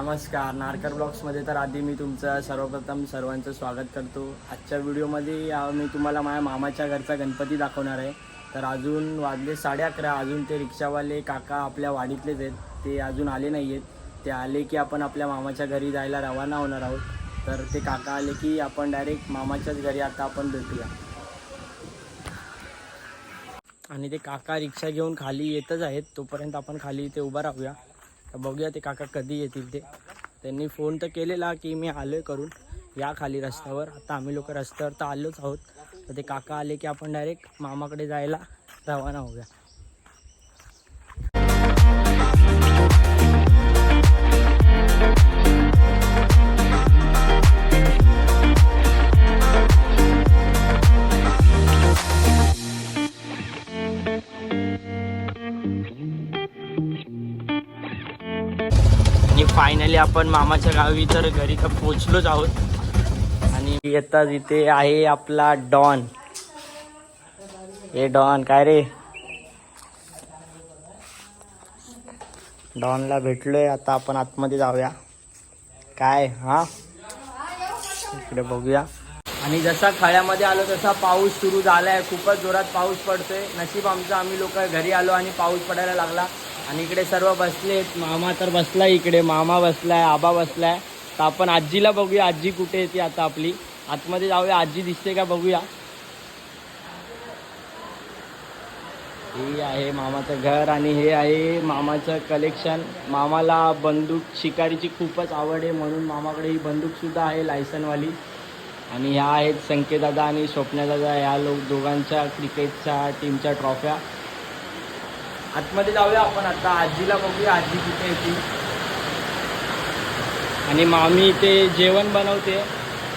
नमस्कार नारकर ब्लॉग्समध्ये तर आधी मी तुमचं सर्वप्रथम सर्वांचं स्वागत करतो. आजच्या व्हिडिओमध्ये मी तुम्हाला माझ्या मामाच्या घरचा गणपती दाखवणार आहे. तर अजून वाजले साडे अकरा अजून ते रिक्षावाले काका आपल्या वाडीतलेच आहेत. ते अजून आले नाही आहेत ते आले की आपण आपल्या मामाच्या घरी जायला रवाना होणार आहोत. तर ते काका आले की आपण डायरेक्ट मामाच्याच घरी आता आपण भेटूया. आणि ते काका रिक्षा घेऊन खाली येतच आहेत. तोपर्यंत आपण खाली इथे उभा राहूया. तर बघूया ते काका कधी येतील ते. त्यांनी फोन तर केलेला की मी आलो आहे करून. या खाली रस्त्यावर. आता आम्ही लोक रस्त्यावर तर आलोच आहोत. तर ते काका आले की आपण डायरेक्ट मामाकडे जायला रवाना होऊया. आपण मामाच्या गावी तर घरी तर पोचलोच आहोत. आणि येताच इथे आहे आपला डॉन. हे डॉन काय रे? डॉनला भेटलोय आता आपण आतमध्ये जाऊया. काय हा? इकडे बघूया. आणि जसा खळ्यामध्ये आलो तसा पाऊस सुरू झालाय. खूपच जोरात पाऊस पडतोय. नशीब आमचं आम्ही लोक घरी आलो आणि पाऊस पडायला लागला. आणि इकडे सर्व बसलेत. मामा तर बसलाय इकडे. मामा बसलाय आबा बसलाय. तर आपण आजीला बघूया. आजी कुठे येते आता आपली? आतमध्ये जाऊया. आजी दिसते का बघूया. हे आहे मामाचं घर आणि हे आहे मामाचं कलेक्शन मामाला बंदूक शिकारीची खूपच आवड आहे म्हणून मामाकडे ही बंदूकसुद्धा आहे लायसनवाली. आणि ह्या आहेत संकेतदादा आणि स्वप्नदादा. ह्या लोक दोघांच्या क्रिकेटच्या टीमच्या ट्रॉफ्या आतमध्ये जाऊया आपण आता. आजीला बघूया. आजी कुठे येते आणि मामी इथे जेवण बनवते.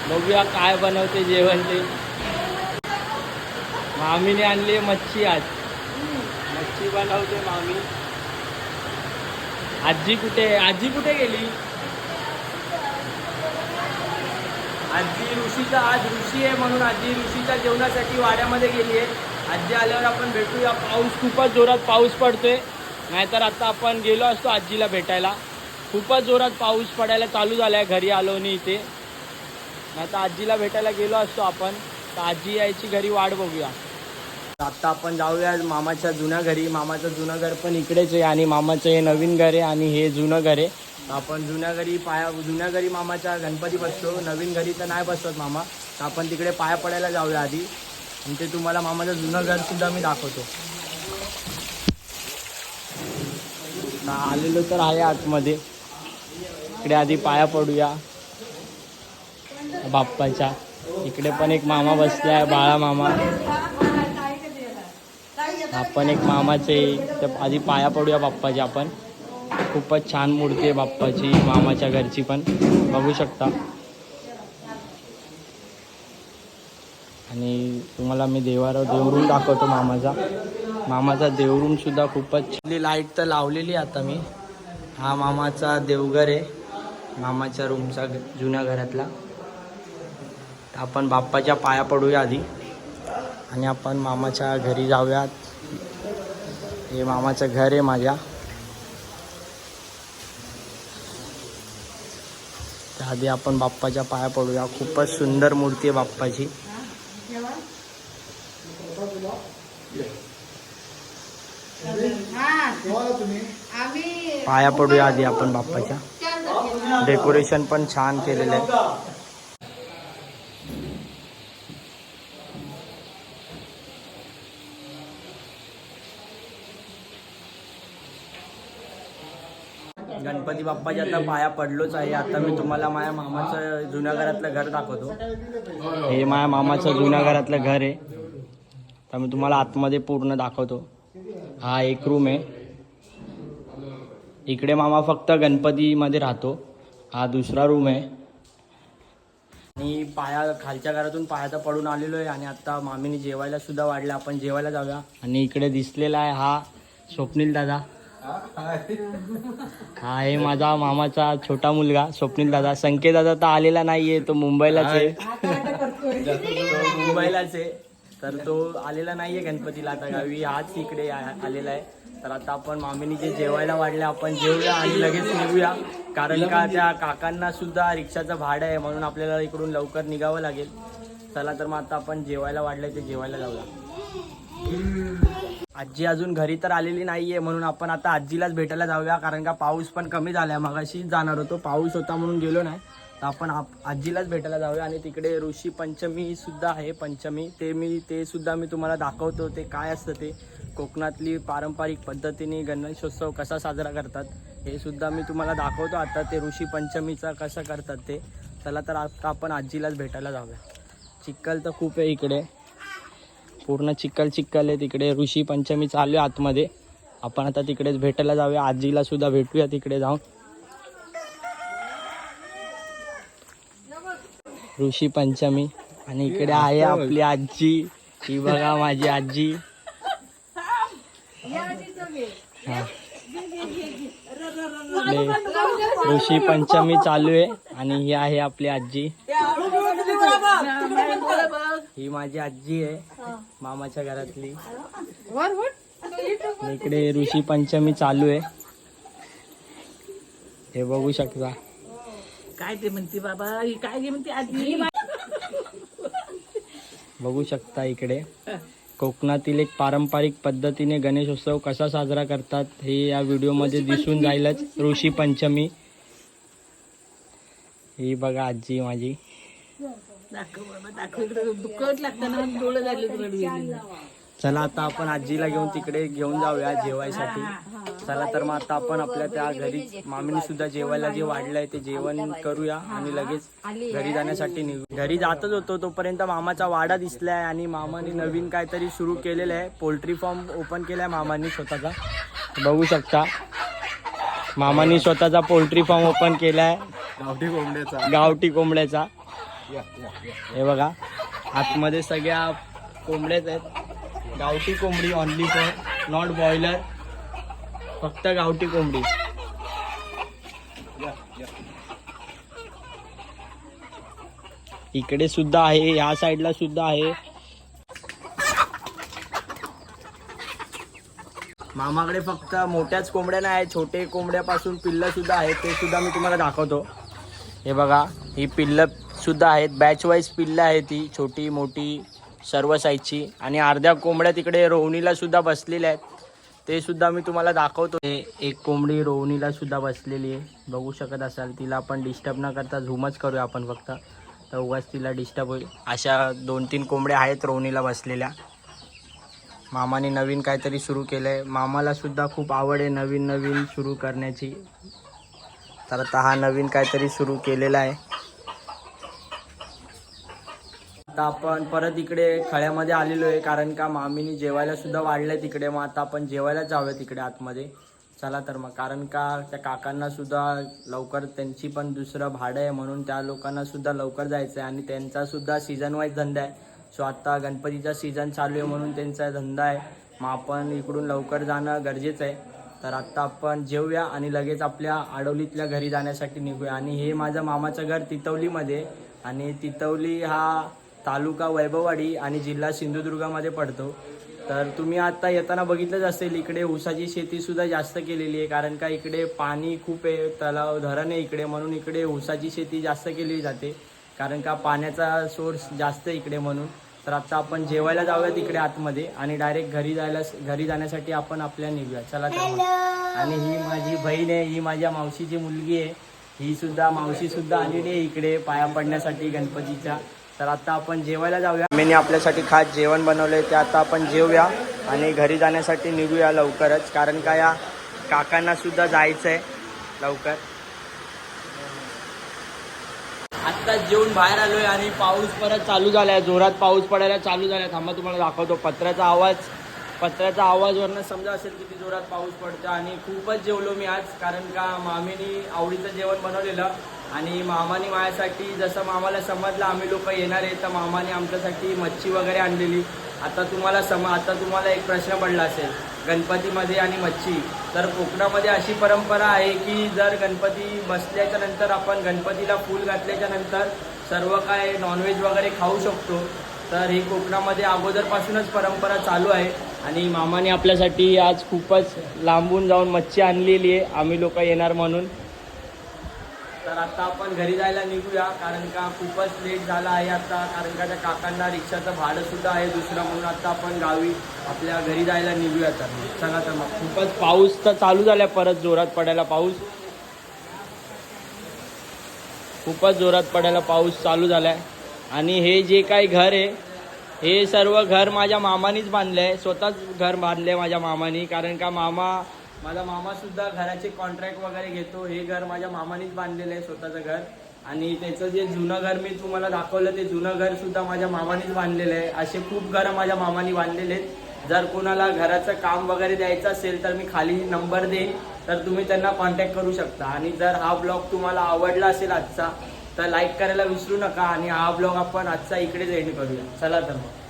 बघूया काय बनवते जेवण ते. मामीने आणली मच्छी आज. मच्छी बनवते मामी. आजी कुठे? आजी कुठे गेली? आजी ऋषीचा आज ऋषी आहे म्हणून आजी ऋषीच्या जेवणासाठी वाड्यामध्ये गेली आहे. आजी आल्यावर आपण भेटूया. पाऊस खूपच जोरात पाऊस पडतोय. नाहीतर आता आपण गेलो असतो आजीला भेटायला. खूपच जोरात पाऊस पडायला चालू झाला आहे घरी आलो नाही इथे. नाही तर आजीला भेटायला गेलो असतो आपण. तर आजी यायची घरी वाट बघूया. आता आपण जाऊया मामाच्या जुन्या घरी. मामाचं जुनं घर पण इकडेच आहे आणि मामाचं हे नवीन घर आहे आणि हे जुनं घर आहे. आपण जुन्या घरी पाया जुन्या घरी मामाच्या गणपती बसतो. नवीन घरी तर नाही बसवत मामा. तर आपण तिकडे पाया पडायला जाऊया आधी. आणि ते तुम्हाला मामाचं जुनं घर सुद्धा मी दाखवतो. आलेलो तर आहे आतमध्ये. इकडे आधी पाया पडूया. बाप्पाच्या. इकडे पण एक मामा बसलाय बाळा मामा. आपण एक मामाचे. तर आधी पाया पडूया बाप्पाचे आपण. खूपच छान मूर्ती आहे बाप्पाची मामाच्या घरची पण. बघू शकता. आणि तुम्हाला मी देवारा देवरूम दाखवतो मामाचा. मामाचा देवरूम सुद्धा खूपच लाइट तर लावलेली आहे आता मी. हा मामाचा देवघर आहे. मामाच्या रूमचा जुन्या घरातला. आपण बाप्पाच्या पाया पडूया आधी. आणि आपण मामाच्या घरी जाऊयात. हे मामाचं घर आहे माझ्या. आधी आपण बाप्पाच्या पाया पडूया. खूपच सुंदर मूर्ती आहे बाप्पाची. पाया पडूया आधी आपण बाप्पाच्या. डेकोरेशन पण छान केलेलं आहे. गणपती बाप्पाच्या आता पाया पडलोच आहे. आता मी तुम्हाला माझ्या मामाचं जुन्या घरातलं घर दाखवतो. हे माझ्या मामाचं जुन्या घरातलं घर आहे. तर मी तुम्हाला आतमध्ये पूर्ण दाखवतो. हा एक रूम आहे. इकडे मामा फक्त गणपतीमध्ये राहतो. हा दुसरा रूम आहे. आणि पाया खालच्या घरातून पाया तर पडून आलेलो आहे आणि आता मामीने जेवायला सुद्धा वाढलं. आपण जेवायला जाऊया. आणि इकडे दिसलेला आहे हा स्वप्नील दादा. हा आहे माझा मामाचा छोटा मुलगा स्वप्नील दादा. संकेत दादा तर आलेला नाहीये तो मुंबईलाच आहे. मुंबईलाच आहे. तर तो आलेला नाहीये गणपतीला आता गावी. हाच इकडे आलेला आहे. तर आता आपण मामीनी जे जेवायला वाढले आपण जेवूया आणि लगेच निघूया. कारण का त्या काकांना सुद्धा रिक्षाचं भाडं आहे म्हणून आपल्याला इकडून लवकर निघावं लागेल. चला तर मग आता आपण जेवायला वाढलंय ते जेवायला जाऊया आजी अजून घरी तर आलेली नाहीये म्हणून आपण आता आजीलाच भेटायला जाऊया कारण का पाऊस पण कमी झालाय मगाशीच जाणार होतो पाऊस होता म्हणून गेलो नाही. तर आपण आप- आजीलाच भेटायला जाऊया आणि तिकडे ऋषी पंचमी सुद्धा आहे पंचमी. ते मी ते सुद्धा मी तुम्हाला दाखवतो ते काय असतं ते. कोकणातली पारंपरिक पद्धतीने गणेशोत्सव कसा साजरा करतात हे सुद्धा मी तुम्हाला दाखवतो. आता ते ऋषी पंचमीचा कसं करतात ते चला तर आता आपण आजीलाच भेटायला जाऊया. चिखल तर खूप आहे इकडे. पूर्ण चिक्कल चिक्कल आहे तिकडे. ऋषी पंचमी चालू आहे आतमध्ये. आपण आता तिकडेच भेटायला जाऊया. आजीला सुद्धा भेटूया तिकडे जाऊन. ऋषी पंचमी. आणि इकडे आहे आपली आजी. ही बघा माझी आजी. हा. ऋषी पंचमी चालू आहे. आणि ही आहे आपली आजी. ही माझी आजी आहे. मामाच्या घरातली. इकडे ऋषी पंचमी चालू आहे. हे बघू शकता. काय ते म्हणते बाबा? ही काय ते म्हणते आजी? बघू शकता इकडे. कोकणातील एक पारंपरिक पद्धतीने गणेशोत्सव कसा साजरा करतात हे या व्हिडिओमध्ये दिसून जाईलच ऋषी पंचमी. ही बघा आजी माझी. दाखव बाबा दाखव इकडे. दुःखच लागतं ना डोळे झाले रडवेली चला आता आपण आजीला घेऊन तिकडे घेऊन जाऊया जेवायसाठी. चला तर मग आता आपण आपल्या त्या घरी मामीने सुद्धा जेवायला जे वाढलंय ते जेवण करूया आणि लगेच घरी जाण्यासाठी निघू. घरी जातच होतो तोपर्यंत मामाचा वाडा दिसलाय आणि मामाने नवीन काहीतरी सुरू केलेलं आहे. पोल्ट्री फार्म ओपन केलाय मामानी स्वतःचा. बघू शकता. मामानी स्वतःचा पोल्ट्री फार्म ओपन केलाय. गावठी कोंबड्याचा. गावठी कोंबड्याचा. हे बघा आतमध्ये सगळ्या कोंबड्याच आहेत. गावठी कोंबडी ऑनली फॉर नॉट बॉयलर फक्त गावठी कोंबडी. इकडे सुद्धा आहे ह्या साईडला सुद्धा आहे. मामाकडे फक्त मोठ्याच कोंबड्या नाही आहेत छोटे कोंबड्यापासून पिल्लं सुद्धा आहेत ते सुद्धा मी तुम्हाला दाखवतो. हे बघा ही पिल्लं सुद्धा आहेत. बॅच वाईज पिल्लं आहे ती छोटी मोठी सर्व साईजची आणि अर्ध्या कोंबड्या तिकडे रोवणीला सुद्धा बसलेल्या आहेत. ते सुद्धा मी तुम्हाला दाखवतो. एक कोंबडी रोवणीला सुद्धा बसलेली आहे. बघू शकत असाल तिला आपण डिस्टर्ब न करता झूमच करूया आपण फक्त. तर उगाच तिला डिस्टर्ब होईल. अशा दोन तीन कोंबड्या आहेत रोवणीला बसलेल्या. मामाने नवीन काहीतरी सुरू केलं आहे मामाला सुद्धा खूप आवड आहे नवीन नवीन सुरू करण्याची. तर आता हा नवीन काहीतरी सुरू केलेला आहे. आता आपण परत इकडे खळ्यामध्ये आलेलो आहे कारण का मामीनी जेवायला सुद्धा वाढलंय तिकडे. मग आता आपण जेवायला जाऊया तिकडे आतमध्ये. चला तर मग कारण का त्या काकांना सुद्धा लवकर त्यांची पण दुसरं भाडं आहे म्हणून त्या लोकांना सुद्धा लवकर जायचं आहे आणि त्यांचा सुद्धा सीझन वाईज धंदा आहे. सो आता गणपतीचा सीझन चालू आहे म्हणून त्यांचा धंदा आहे. मग आपण इकडून लवकर जाणं गरजेचं आहे. तर आत्ता आपण जेवूया आणि लगेच आपल्या आडवलीतल्या घरी जाण्यासाठी निघूया. आणि हे माझं मामाचं घर तितवलीमध्ये आणि तितवली हा तालुका वैभववाडी आणि जिल्हा सिंधुदुर्गामध्ये पडतो. तर तुम्ही आता येताना बघितलंच असेल इकडे ऊसाची शेती सुद्धा जास्त केलेली आहे कारण का इकडे पाणी खूप आहे तलाव धरण आहे इकडे म्हणून इकडे ऊसाची शेती जास्त केली जाते कारण का पाण्याचा सोर्स जास्त आहे इकडे म्हणून. तर आता आपण जेवायला जाऊया तिकडे आतमध्ये आणि डायरेक्ट घरी जायला घरी जाण्यासाठी आपण आपल्या निघूया. चला तर. आणि ही माझी बहीण आहे ही माझ्या मावशीची मुलगी आहे. ही सुद्धा मावशी सुद्धा आलेली आहे इकडे पाया पडण्यासाठी गणपतीच्या. तर आता आपण जेवायला जाऊया. मी आपल्यासाठी खास जेवण बनवलंय ते आता आपण जेवूया आणि घरी जाण्यासाठी निघूया लवकरच. कारण का या काकांना सुद्धा जायचं आहे लवकर. आत्ताच जेवून बाहेर आलोय आणि पाऊस परत चालू झालाय. जोरात पाऊस पडायला चालू झालाय. थांबा तुम्हाला दाखवतो पत्र्याचा आवाज. पत्र्याचा आवाजवरनं समजा असेल किती जोरात पाऊस पडतो आणि खूपच जेवलो मी आज कारण का मामीनी आवडीचं जेवण बनवलेलं आणि मामाने माझ्यासाठी जसं मामाला समजलं आम्ही लोक येणार आहे तर मामाने आमच्यासाठी मच्छी वगैरे आणलेली. आता तुम्हाला सम आता तुम्हाला एक प्रश्न पडला असेल गणपतीमध्ये आणि मच्छी. तर कोकणामध्ये अशी परंपरा आहे की जर गणपती बसल्याच्या नंतर आपण गणपतीला फूल घातल्याच्या नंतर सर्व काय नॉनव्हेज वगैरे खाऊ शकतो. तर ही कोकणामध्ये अगोदरपासूनच परंपरा चालू आहे. आणि मामाने आपल्यासाठी आज खूपच लांबून जाऊन मच्छी आणलेली आहे. आम्ही लोक येणार म्हणून. तर आता आपण घरी जायला निघूया कारण का खूपच लेट झाला आहे आता कारण का त्या काकांना रिक्षाचं भाडं सुद्धा आहे दुसरं म्हणून आता आपण गावी आपल्या घरी जायला निघूया. तर चला तर मग. खूपच पाऊस तर चालू झाला परत जोरात पडायला पाऊस. खूपच जोरात पडायला पाऊस चालू झालाय. आणि हे जे काही घर आहे हे सर्व घर माझ्या मामानीच बांधलं आहे स्वतःच घर बांधलं आहे माझ्या मामानी कारण का मामा माझा मामा सुद्धा घराचे कॉन्ट्रॅक्ट वगैरे घेतो. हे घर माझ्या मामानीच बांधलेलं आहे स्वतःचं घर. आणि त्याचं जे जुनं घर मी तुम्हाला दाखवलं ते जुनं घर सुद्धा माझ्या मामानीच बांधलेलं आहे. असे खूप घरं माझ्या मामानी बांधलेले आहेत. जर कोणाला घराचं काम वगैरे द्यायचं असेल तर मी खाली नंबर देईन. तर तुम्ही त्यांना कॉन्टॅक्ट करू शकता. आणि जर हा ब्लॉग तुम्हाला आवडला असेल आजचा तर लाईक करायला विसरू नका आणि हा ब्लॉग आपण आजचा इकडेच एंड करूया. चला तर मग.